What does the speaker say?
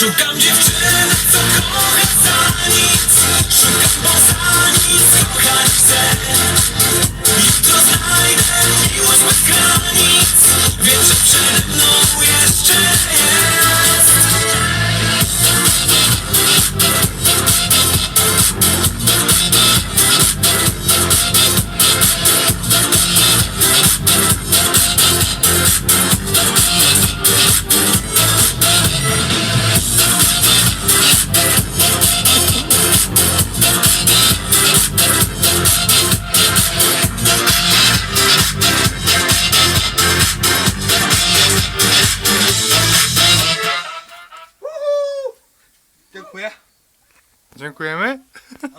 Então Szukam cię Dziękuję. Dziękujemy.